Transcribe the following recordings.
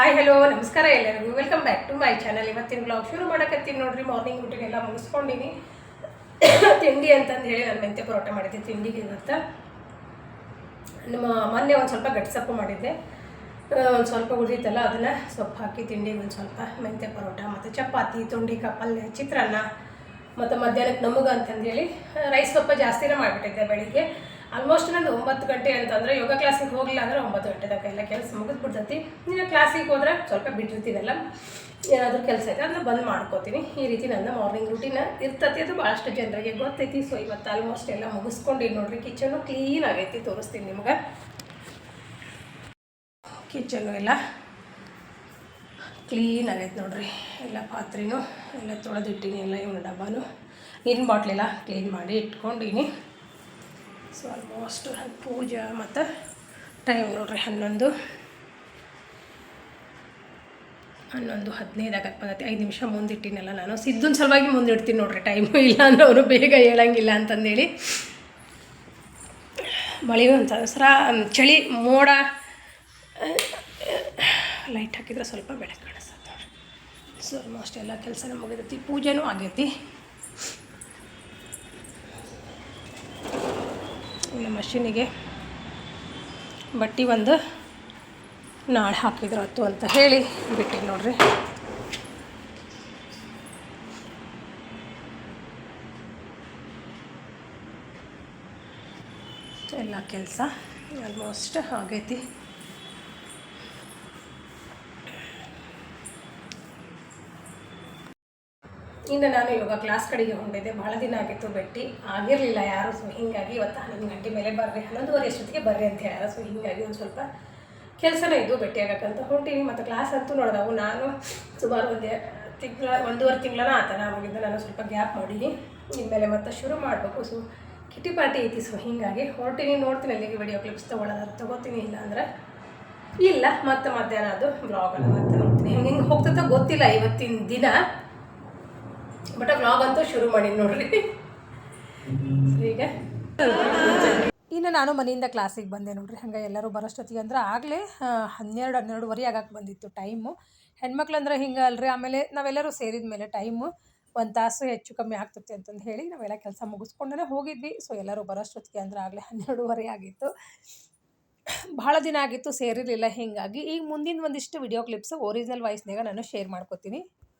Hi hello ನಮಸ್ಕಾರ ಎಲ್ಲರಿಗೂ. Welcome back to my channel ಇವತ್ತಿನ ಬ್ಲಾಗ್ ಶುರು ಮಾಡಕತ್ತೀನಿ ನೋಡ್ರಿ ಮಾರ್ನಿಂಗ್ ಊಟಿಗೆ ಎಲ್ಲ ಮುಗಿಸ್ಕೊಂಡಿನಿ. ತಿಂಡಿ ಅಂತಂದು ಹೇಳಿ ನಾನು ಮೆಂತ್ಯ ಪರೋಟ ಮಾಡಿದ್ದೆ. ತಿಂಡಿಗೆ ಇವತ್ತು ನಮ್ಮ ಮೊನ್ನೆ ಒಂದು ಸ್ವಲ್ಪ ಗಟ್ಟಿ ಸೊಪ್ಪು ಮಾಡಿದ್ದೆ. ಒಂದು ಸ್ವಲ್ಪ ಉಳಿದಿತ್ತಲ್ಲ, ಅದನ್ನು ಸೊಪ್ಪು ಹಾಕಿ ತಿಂಡಿ, ಒಂದು ಸ್ವಲ್ಪ ಮೆಂತ್ಯ ಪರೋಟ, ಮತ್ತು ಚಪಾತಿ ತೊಂಡಿ ಕಪ್ಪಲ್ಲೆ ಚಿತ್ರಾನ್ನ, ಮತ್ತು ಮಧ್ಯಾಹ್ನಕ್ಕೆ ನಮಗೆ ಅಂತಂದೇಳಿ ರೈಸ್ ಸ್ವಲ್ಪ ಜಾಸ್ತಿನೇ ಮಾಡಿಬಿಟ್ಟಿದ್ದೆ ಬೆಳಿಗ್ಗೆ. ಆಲ್ಮೋಸ್ಟ್ ನಂದು ಒಂಬತ್ತು ಗಂಟೆ ಅಂತಂದರೆ ಯೋಗ ಕ್ಲಾಸಿಗೆ ಹೋಗಲಿಲ್ಲ ಅಂದರೆ ಒಂಬತ್ತು ಗಂಟೆ ತನಕ ಎಲ್ಲ ಕೆಲಸ ಮುಗಿದ್ಬಿಡ್ತೈತಿ. ಇನ್ನು ಕ್ಲಾಸಿಗೆ ಹೋದ್ರೆ ಸ್ವಲ್ಪ ಬಿಟ್ಟಿರ್ತೀನಲ್ಲ, ಏನಾದರೂ ಕೆಲಸ ಐತೆ ಅದನ್ನ ಬಂದ್ ಮಾಡ್ಕೋತೀನಿ. ಈ ರೀತಿ ನನ್ನ ಮಾರ್ನಿಂಗ್ ರೂಟೀನ್ ಇರ್ತತಿ, ಅದು ಭಾಳಷ್ಟು ಜನರಿಗೆ ಗೊತ್ತೈತಿ. ಸೊ ಇವತ್ತು ಆಲ್ಮೋಸ್ಟ್ ಎಲ್ಲ ಮುಗಿಸ್ಕೊಂಡು ನೋಡ್ರಿ ಕಿಚನು ಕ್ಲೀನ್ ಆಗೈತಿ, ತೋರಿಸ್ತೀನಿ ನಿಮ್ಗೆ. ಕಿಚನು ಎಲ್ಲ ಕ್ಲೀನ್ ಆಗೈತೆ ನೋಡ್ರಿ, ಎಲ್ಲ ಪಾತ್ರೆನೂ ಎಲ್ಲ ತೊಳೆದಿಟ್ಟಿನಿ, ಎಲ್ಲ ಇವನು ಡಬ್ಬಾನು. ನೀರಿನ ಬಾಟ್ಲೆಲ್ಲ ಕ್ಲೀನ್ ಮಾಡಿ ಇಟ್ಕೊಂಡಿನಿ. ಸೊ ಆಲ್ಮೋಸ್ಟ್ ಪೂಜೆ ಮತ್ತು ಟೈಮ್ ನೋಡ್ರಿ, ಹನ್ನೊಂದು. ಹನ್ನೊಂದು ಹದಿನೈದು ಆಗತ್ತೆ ಬಂದೈತಿ. ಐದು ನಿಮಿಷ ಮುಂದಿಟ್ಟಿನಲ್ಲ ನಾನು. ಸಿದ್ದನ ಸಲುವಾಗಿ ಮುಂದಿಡ್ತೀನಿ ನೋಡ್ರಿ ಟೈಮು ಇಲ್ಲ ಅಂದ್ರೆ ಅವರು ಬೇಗ ಹೇಳಂಗಿಲ್ಲ ಅಂತಂದೇಳಿ. ಮಳೆ ಅಂತ ಸರ ಚಳಿ, ಮೋಡ. ಲೈಟ್ ಹಾಕಿದ್ರೆ ಸ್ವಲ್ಪ ಬೆಳಕು ಕಾಣಿಸ್ತದೆ ಸೊ ಆಲ್ಮೋಸ್ಟ್ ಎಲ್ಲ ಕೆಲಸನೂ ಮುಗಿದೈತಿ. ಪೂಜೆನೂ ಆಗೈತಿ. ಇನ್ನು ಮಷಿನಿಗೆ ಬಟ್ಟೆ ಒಂದು ನಾಳೆ ಹಾಕಿದ್ರು ಹತ್ತು ಅಂತ ಹೇಳಿ ಬಿಟ್ಟಿನಿ ನೋಡ್ರಿ. ಎಲ್ಲ ಕೆಲಸ ಆಲ್ಮೋಸ್ಟ್ ಆಗೈತಿ. ಇನ್ನು ನಾನು ಯೋಗ ಕ್ಲಾಸ್ ಕಡೆಗೆ ಹೊಂಟಿದ್ದೆ. ಭಾಳ ದಿನ ಆಗಿತ್ತು ಬೆಟ್ಟಿ ಆಗಿರಲಿಲ್ಲ ಯಾರು ಸೊ ಹೀಗಾಗಿ ಇವತ್ತು ಹನ್ನೊಂದು ಗಂಟೆ ಮೇಲೆ ಬರ್ರಿ. ಹನ್ನೊಂದುವರೆ ಅಷ್ಟೊತ್ತಿಗೆ ಬರ್ರಿ ಅಂತ ಹೇಳ್ಯಾರ. ಸೊ ಹೀಗಾಗಿ ಒಂದು ಸ್ವಲ್ಪ ಕೆಲಸನೇ ಇದು ಭೇಟಿ ಆಗಕ್ಕಂತ ಹೊಂಟೀನಿ. ಮತ್ತು ಕ್ಲಾಸ್ ಅಂತೂ ನೋಡಿದವು. ನಾನು ಸುಮಾರು ಒಂದು ತಿಂಗಳ, ಒಂದೂವರೆ ತಿಂಗಳನ ಆತ ನಾನು ನಾನು ಸ್ವಲ್ಪ ಗ್ಯಾಪ್ ಮಾಡೀನಿ. ಇನ್ಮೇಲೆ ಮತ್ತೆ ಶುರು ಮಾಡಬೇಕು. ಸೊ ಕಿಟಿ ಪಾರ್ಟಿ ಐತಿ ಸೊ ಹೀಗಾಗಿ ಹೊರಟೀನಿ ನೋಡ್ತೀನಿ ಅಲ್ಲಿಗೆ ವಿಡಿಯೋ ಕ್ಲಿಪ್ಸ್ ತೊಗೊಳೋದಾದ್ರೆ ತೊಗೋತೀನಿ ಇಲ್ಲ ಅಂದರೆ ಇಲ್ಲ. ಮತ್ತೆ ಮಧ್ಯಾಹ್ನ ಅದು ಬ್ಲಾಗನ್ನು ಮತ್ತೆ ನೋಡ್ತೀನಿ. ಹೆಂಗೆ ಹೆಂಗೆ ಹೋಗ್ತೈತೋ ಗೊತ್ತಿಲ್ಲ. ಇವತ್ತಿನ ದಿನ ಬಟ್ ವ್ಲಾಗ್ ಅಂತೂ ಶುರು ಮಾಡಿ ನೋಡ್ರಿ. ಈಗ? ಇನ್ನು ನಾನು ಮನೆಯಿಂದ ಕ್ಲಾಸಿಗೆ ಬಂದೆ ನೋಡ್ರಿ. ಹಂಗೆ ಎಲ್ಲರೂ ಬರೋಷ್ಟೊತ್ತಿಗೆ ಅಂದ್ರೆ ಆಗಲೇ ಹನ್ನೆರಡು, ಹನ್ನೆರಡುವರೆ ಆಗಕ್ಕೆ ಬಂದಿತ್ತು ಟೈಮು ಹೆಣ್ಮಕ್ಳು ಅಂದ್ರೆ ಹಿಂಗೆ ಅಲ್ರಿ, ಆಮೇಲೆ ನಾವೆಲ್ಲರೂ ಸೇರಿದ ಮೇಲೆ ಟೈಮು ಒಂದು ತಾಸು ಹೆಚ್ಚು ಕಮ್ಮಿ ಆಗ್ತೈತೆ ಅಂತಂದು ಹೇಳಿ ನಾವೆಲ್ಲ ಕೆಲಸ ಮುಗಿಸ್ಕೊಂಡೇ ಹೋಗಿದ್ವಿ. ಸೊ ಎಲ್ಲರೂ ಬರೋಷ್ಟೊತ್ತಿಗೆ ಅಂದ್ರೆ ಆಗಲೇ ಹನ್ನೆರಡುವರೆ ಆಗಿತ್ತು. ಭಾಳ ದಿನ ಆಗಿತ್ತು ಸೇರಿರಲಿಲ್ಲ. ಹಿಂಗಾಗಿ ಈಗ ಮುಂದಿನ ಒಂದಿಷ್ಟು ವಿಡಿಯೋ ಕ್ಲಿಪ್ಸ್ ಒರಿಜಿನಲ್ ವಾಯ್ಸ್ನಾಗ ನಾನು ಶೇರ್ ಮಾಡ್ಕೋತೀನಿ.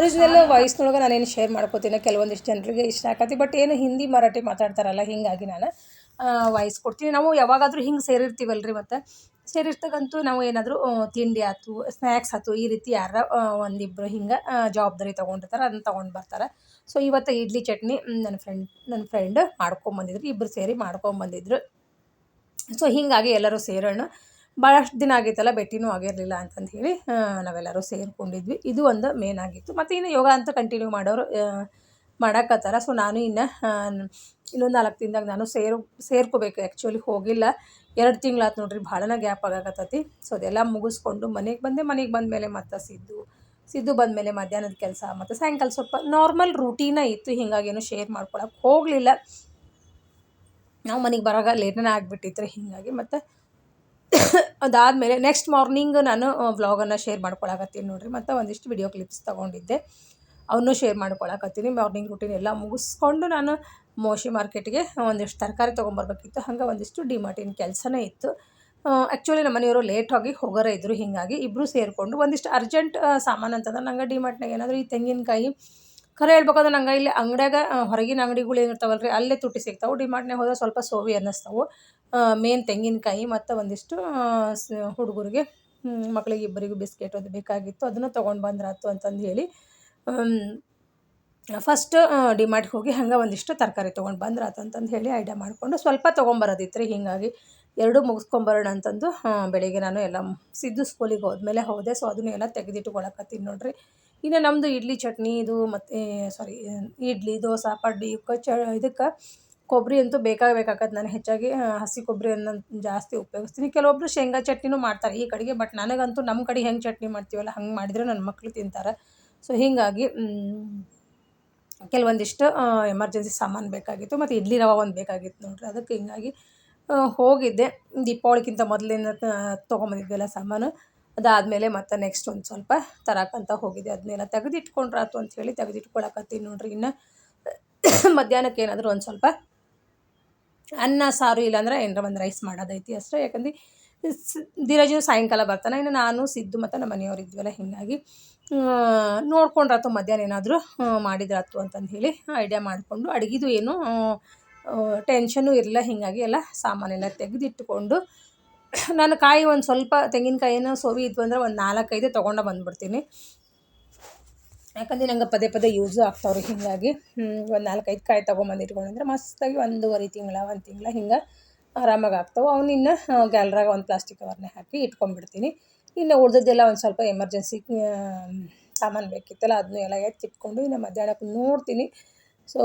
ಒರಿಜಿನಲ್ ವಾಯ್ಸ್ನೊಳಗೆ ನಾನೇನು ಶೇರ್ ಮಾಡ್ಕೋತೀನಿ, ಕೆಲವೊಂದಿಷ್ಟು ಜನರಿಗೆ ಇಷ್ಟ ಆಕತಿ ಬಟ್ ಏನು ಹಿಂದಿ, ಮರಾಠಿ ಮಾತಾಡ್ತಾರಲ್ಲ, ಹೀಗಾಗಿ ನಾನು ವಾಯ್ಸ್ ಕೊಡ್ತೀನಿ. ನಾವು ಯಾವಾಗಾದರೂ ಹಿಂಗೆ ಸೇರಿರ್ತೀವಲ್ರಿ ಮತ್ತು? ಸೇರಿರ್ತಕ್ಕಂತೂ ನಾವು ಏನಾದರೂ ತಿಂಡಿ ಆಯ್ತು ಸ್ನ್ಯಾಕ್ಸ್ ಆಯ್ತು ಈ ರೀತಿ ಯಾರ ಒಂದಿಬ್ಬರು ಹಿಂಗೆ ಜವಾಬ್ದಾರಿ ತೊಗೊಂಡಿರ್ತಾರೆ, ಅದನ್ನ ತೊಗೊಂಡು ಬರ್ತಾರೆ. ಸೊ ಇವತ್ತು ಇಡ್ಲಿ ಚಟ್ನಿ ನನ್ನ ಫ್ರೆಂಡ್ ನನ್ನ ಫ್ರೆಂಡ್ ಮಾಡ್ಕೊಂಬಂದಿದ್ರು ಇಬ್ಬರು ಸೇರಿ ಮಾಡ್ಕೊಂಬಂದಿದ್ರು. ಸೊ ಹೀಗಾಗಿ ಎಲ್ಲರೂ ಸೇರೋಣ. ಭಾಳಷ್ಟು ದಿನ ಆಗಿತ್ತಲ್ಲ ಭೇಟಿನೂ ಆಗಿರಲಿಲ್ಲ ಅಂತಂದು ಹೇಳಿ ನಾವೆಲ್ಲರೂ ಸೇರಿಕೊಂಡಿದ್ವಿ. ಇದು ಒಂದು ಮೇನ್ ಆಗಿತ್ತು. ಮತ್ತು ಇನ್ನು ಯೋಗ ಅಂತ ಕಂಟಿನ್ಯೂ ಮಾಡೋರು ಮಾಡಕತ್ತಾರ ಸೊ ನಾನು ಇನ್ನು ಇನ್ನೊಂದು ನಾಲ್ಕು ದಿನದಾಗ ನಾನು ಸೇರು, ಸೇರ್ಕೋಬೇಕು. ಆ್ಯಕ್ಚುಲಿ ಹೋಗಿಲ್ಲ. ಎರಡು ತಿಂಗಳಾತು ನೋಡ್ರಿ, ಭಾಳನ ಗ್ಯಾಪ್ ಆಗಾಕತ್ತೈತಿ. ಸೊ ಅದೆಲ್ಲ ಮುಗಿಸ್ಕೊಂಡು ಮನೆಗೆ ಬಂದೆ. ಮನೆಗೆ ಬಂದ ಮೇಲೆ ಮತ್ತೆ ಸಿದ್ದು ಸಿದ್ದು ಬಂದಮೇಲೆ ಮಧ್ಯಾಹ್ನದ ಕೆಲಸ, ಮತ್ತು ಸಾಯಂಕಾಲ ಸ್ವಲ್ಪ ನಾರ್ಮಲ್ ರೂಟೀನ ಇತ್ತು. ಹೀಗಾಗೇನು ಶೇರ್ ಮಾಡ್ಕೊಳಕ್ಕೆ ಹೋಗಲಿಲ್ಲ. ನಾವು ಮನೆಗೆ ಬರೋಗ ಲೇಟನೇ ಆಗಿಬಿಟ್ಟಿತ್ತು ರೀ ಹೀಗಾಗಿ ಮತ್ತು ಅದಾದಮೇಲೆ ನೆಕ್ಸ್ಟ್ ಮಾರ್ನಿಂಗ್ ನಾನು ವ್ಲಾಗನ್ನು ಶೇರ್ ಮಾಡ್ಕೊಳಕತ್ತೀನಿ ನೋಡಿರಿ. ಮತ್ತು ಒಂದಿಷ್ಟು ವಿಡಿಯೋ ಕ್ಲಿಪ್ಸ್ ತೊಗೊಂಡಿದ್ದೆ. ಅವನ್ನೂ ಶೇರ್ ಮಾಡ್ಕೊಳಕತ್ತೀನಿ. ಮಾರ್ನಿಂಗ್ ರೂಟೀನ್ ಎಲ್ಲ ಮುಗಿಸ್ಕೊಂಡು ನಾನು ಮೋಶಿ ಮಾರ್ಕೆಟ್ಗೆ ಒಂದಿಷ್ಟು ತರಕಾರಿ ತೊಗೊಂಬರ್ಬೇಕಿತ್ತು. ಹಂಗೆ ಒಂದಿಷ್ಟು ಡಿಮಾರ್ಟಿನ ಕೆಲಸನೇ ಇತ್ತು. ಆ್ಯಕ್ಚುಲಿ ನಮ್ಮ ಮನೆಯವರು ಆಗಿ ಹೋಗೋರ ಇದ್ದರು ಹೀಗಾಗಿ ಇಬ್ಬರು ಸೇರಿಕೊಂಡು ಒಂದಿಷ್ಟು ಅರ್ಜೆಂಟ್ ಸಾಮಾನು ಅಂತಂದ್ರೆ ನಂಗೆ ಡಿಮಾರ್ಟ್ನಾಗ ಏನಾದರೂ ಈ ತೆಂಗಿನಕಾಯಿ ಖರೆ ಹೇಳ್ಬೇಕಂದ್ರೆ ನಂಗೆ ಇಲ್ಲಿ ಅಂಗಡ್ಯಾಗ ಹೊರಗಿನ ಅಂಗಡಿಗಳು ಏನಿರ್ತಾವಲ್ಲ ರೀ ಅಲ್ಲೇ ತುಟ್ಟಿ ಸಿಗ್ತಾವೆ. ಡಿಮಾರ್ಟ್ನಾಗ ಹೋದ್ರೆ ಸ್ವಲ್ಪ ಸೋವಿ ಅನ್ನಿಸ್ತಾವೆ. ಮೇನ್ ತೆಂಗಿನಕಾಯಿ ಮತ್ತು ಒಂದಿಷ್ಟು ಹುಡುಗರಿಗೆ ಮಕ್ಕಳಿಗೆ ಇಬ್ಬರಿಗೂ ಬಿಸ್ಕೆಟ್ ಅದು ಬೇಕಾಗಿತ್ತು. ಅದನ್ನು ತೊಗೊಂಡು ಬಂದ್ರಾತು ಅಂತಂದು ಹೇಳಿ ಫಸ್ಟ್ ಡಿಮಾರ್ಟ್ಗೆ ಹೋಗಿ ಹಂಗೆ ಒಂದಿಷ್ಟು ತರಕಾರಿ ತೊಗೊಂಡು ಬಂದ್ರಾತು ಅಂತಂದು ಹೇಳಿ ಐಡಿಯಾ ಮಾಡಿಕೊಂಡು ಸ್ವಲ್ಪ ತೊಗೊಂಬರೋದಿತ್ತು ರೀ ಹೀಗಾಗಿ ಎರಡೂ ಮುಗಿಸ್ಕೊಂಬರೋಣ ಅಂತಂದು ಬೆಳಿಗ್ಗೆ ನಾನು ಎಲ್ಲ ಸಿದ್ದು ಸ್ಕೂಲಿಗೆ ಹೋದ್ಮೇಲೆ ಹೋದೆ. ಸೊ ಅದನ್ನು ಎಲ್ಲ ತೆಗೆದಿಟ್ಕೊಳಕತ್ತೀನಿ ನೋಡ್ರಿ. ಇನ್ನು ನಮ್ಮದು ಇಡ್ಲಿ ಚಟ್ನಿ, ಇದು ಮತ್ತು ಸಾರಿ ಇಡ್ಲಿ, ದೋಸೆ, ಪಡ್ಡಿ ಇವಕ್ಕೆ ಚ ಇದಕ್ಕೆ ಕೊಬ್ಬರಿ ಅಂತೂ ಬೇಕಾಗೇ ಬೇಕಾಗತ್ತೆ ನಾನು ಹೆಚ್ಚಾಗಿ ಹಸಿ ಕೊಬ್ಬರಿ ಅನ್ನ ಜಾಸ್ತಿ ಉಪಯೋಗಿಸ್ತೀನಿ. ಕೆಲವೊಬ್ಬರು ಶೇಂಗಾ ಚಟ್ನಿನೂ ಮಾಡ್ತಾರೆ ಈ ಕಡೆಗೆ ಬಟ್ ನನಗಂತೂ ನಮ್ಮ ಕಡೆ ಹೆಂಗೆ ಚಟ್ನಿ ಮಾಡ್ತೀವಲ್ಲ, ಹಂಗೆ ಮಾಡಿದರೆ ನನ್ನ ಮಕ್ಕಳು ತಿಂತಾರೆ. ಸೊ ಹೀಗಾಗಿ ಕೆಲವೊಂದಿಷ್ಟು ಎಮರ್ಜೆನ್ಸಿ ಸಾಮಾನು ಬೇಕಾಗಿತ್ತು, ಮತ್ತು ಇಡ್ಲಿ ರವೆ ಒಂದು ಬೇಕಾಗಿತ್ತು ನೋಡ್ರಿ. ಅದಕ್ಕೆ ಹಿಂಗಾಗಿ ಹೋಗಿದ್ದೆ. ದೀಪಾವಳಿಗಿಂತ ಮೊದಲಿನ ತೊಗೊಂಬಂದಿದ್ದೆಲ್ಲ ಸಾಮಾನು. ಅದಾದಮೇಲೆ ಮತ್ತೆ ನೆಕ್ಸ್ಟ್ ಒಂದು ಸ್ವಲ್ಪ ತರಕಂತ ಹೋಗಿದ್ದೆ ಅದನ್ನೆಲ್ಲ ತೆಗೆದಿಟ್ಕೊಂಡ್ರಾತು ಅಂಥೇಳಿ ತೆಗೆದಿಟ್ಕೊಳಕತ್ತೀನಿ ನೋಡ್ರಿ ಇನ್ನು. ಮಧ್ಯಾಹ್ನಕ್ಕೆ ಏನಾದರೂ ಒಂದು ಸ್ವಲ್ಪ ಅನ್ನ, ಸಾರು ಇಲ್ಲಾಂದ್ರೆ ಏನಾರ ಒಂದು ರೈಸ್ ಮಾಡೋದೈತಿ ಅಷ್ಟೇ. ಯಾಕಂದ್ರೆ ಧೀರಜು ಸಾಯಂಕಾಲ ಬರ್ತಾನೆ. ಇನ್ನು ನಾನು, ಸಿದ್ದು ಮತ್ತು ನಮ್ಮ ಮನೆಯವ್ರು ಇದ್ವಲ್ಲ, ಹೀಗಾಗಿ ನೋಡ್ಕೊಂಡ್ರಾತು ಮಧ್ಯಾಹ್ನ ಏನಾದರೂ ಮಾಡಿದ್ರಾತು ಅಂತಂದು ಹೇಳಿ ಐಡಿಯಾ ಮಾಡಿಕೊಂಡು ಅಡುಗೆದು ಏನು ಟೆನ್ಷನ್ನು ಇರಲಿಲ್ಲ ಹೀಗಾಗಿ ಎಲ್ಲ ಸಾಮಾನೆಲ್ಲ ತೆಗೆದಿಟ್ಟುಕೊಂಡು ನಾನು ಕಾಯಿ ಒಂದು ಸ್ವಲ್ಪ ತೆಂಗಿನಕಾಯಿನ ಸೋವಿ ಇದ್ವು ಅಂದ್ರೆ ಒಂದು ನಾಲ್ಕೈದು ತೊಗೊಂಡು ಬಂದುಬಿಡ್ತೀನಿ. ಯಾಕಂದರೆ ನಂಗೆ ಪದೇ ಪದೇ ಯೂಸು ಆಗ್ತಾವ್ರಿ, ಹೀಗಾಗಿ. ಒಂದು ನಾಲ್ಕೈದು ಕಾಯಿ ತೊಗೊಂಬಂದು ಇಟ್ಕೊಂಡ್ರೆ ಮಸ್ತಾಗಿ ಒಂದೂವರೆ ತಿಂಗಳ, ಒಂದು ತಿಂಗಳ ಹಿಂಗೆ ಆರಾಮಾಗಿ ಆಗ್ತಾವೆ. ಅವನ್ನ ಇನ್ನು ಗ್ಯಾಲ್ರಾಗ ಒಂದು ಪ್ಲಾಸ್ಟಿಕ್ ಕವರ್ನೇ ಹಾಕಿ ಇಟ್ಕೊಂಡ್ಬಿಡ್ತೀನಿ. ಇನ್ನು ಉಳ್ದದ್ದೆಲ್ಲ ಒಂದು ಸ್ವಲ್ಪ ಎಮರ್ಜೆನ್ಸಿ ಸಾಮಾನು ಬೇಕಿತ್ತಲ್ಲ ಅದನ್ನೂ ಎಲ್ಲ ಎತ್ತಿಟ್ಕೊಂಡು ಇನ್ನು ಮಧ್ಯಾಹ್ನಕ್ಕೆ ನೋಡ್ತೀನಿ. ಸೊ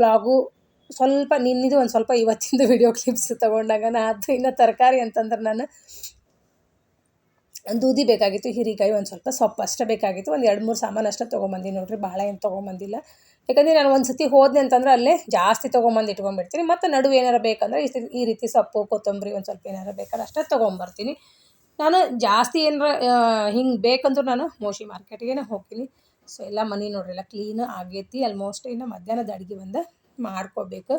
ವ್ಲಾಗು ಸ್ವಲ್ಪ ನಿನ್ನಿದು ಒಂದು ಸ್ವಲ್ಪ ಇವತ್ತಿಂದು ವಿಡಿಯೋ ಕ್ಲಿಪ್ಸ್ ತೊಗೊಂಡಾಗ ನಾ ಅದು ಇನ್ನು ತರಕಾರಿ ಅಂತಂದ್ರೆ ನಾನು ದೂದಿ ಬೇಕಾಗಿತ್ತು, ಹೀರೆಕಾಯಿ ಒಂದು ಸ್ವಲ್ಪ ಸೊಪ್ಪು ಅಷ್ಟೇ ಬೇಕಾಗಿತ್ತು, ಒಂದು ಎರಡು ಮೂರು ಸಾಮಾನು ಅಷ್ಟೇ ತೊಗೊಂಬಂದಿನಿ ನೋಡಿರಿ ಭಾಳ ಏನು ತೊಗೊಂಬಂದಿಲ್ಲ. ಯಾಕಂದರೆ ನಾನು ಒಂದು ಸತಿ ಹೋದ್ನೆ ಅಂತಂದ್ರೆ ಅಲ್ಲೇ ಜಾಸ್ತಿ ತೊಗೊಂಬಂದು ಇಟ್ಕೊಂಡ್ಬಿಡ್ತೀನಿ, ಮತ್ತು ನಡುವೆ ಏನಾರು ಬೇಕಂದ್ರೆ ಈ ಈ ರೀತಿ ಸೊಪ್ಪು, ಕೊತ್ತಂಬರಿ ಒಂದು ಸ್ವಲ್ಪ ಏನಾರು ಬೇಕಾದ್ರೆ ಅಷ್ಟೇ ತೊಗೊಂಬರ್ತೀನಿ. ನಾನು ಜಾಸ್ತಿ ಏನಾರ ಹಿಂಗೆ ಬೇಕಂದ್ರೂ ನಾನು ಮೋಶಿ ಮಾರ್ಕೆಟ್ಗೆ ಹೋಗ್ತೀನಿ. ಸೊ ಎಲ್ಲ ಮನೆ ನೋಡ್ರಿ, ಎಲ್ಲ ಕ್ಲೀನ್ ಆಗೈತಿ ಆಲ್ಮೋಸ್ಟ್ ಇನ್ನು ಮಧ್ಯಾಹ್ನದ ಅಡುಗೆ ಒಂದು ಮಾಡ್ಕೋಬೇಕು.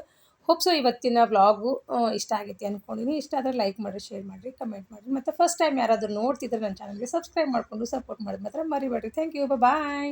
ಹೋಪ್ಸೋ ಇವತ್ತಿನ ವ್ಲಾಗು ಇಷ್ಟ ಆಗೈತಿ ಅಂದ್ಕೊಂಡಿನಿ ಇಷ್ಟ ಆದರೆ ಲೈಕ್ ಮಾಡಿರಿ ಶೇರ್ ಮಾಡಿರಿ ಕಮೆಂಟ್ ಮಾಡಿರಿ. ಮತ್ತು ಫಸ್ಟ್ ಟೈಮ್ ಯಾರಾದರೂ ನೋಡ್ತಿದ್ರೆ ನನ್ನ ಚಾನಲ್ಗೆ ಸಬ್ಸ್ಕ್ರೈಬ್ ಮಾಡಿಕೊಂಡು ಸಪೋರ್ಟ್ ಮಾಡಿದ್ರೆ ಮಾತ್ರ ಮರಿಬೇಡ್ರಿ. Thank you bye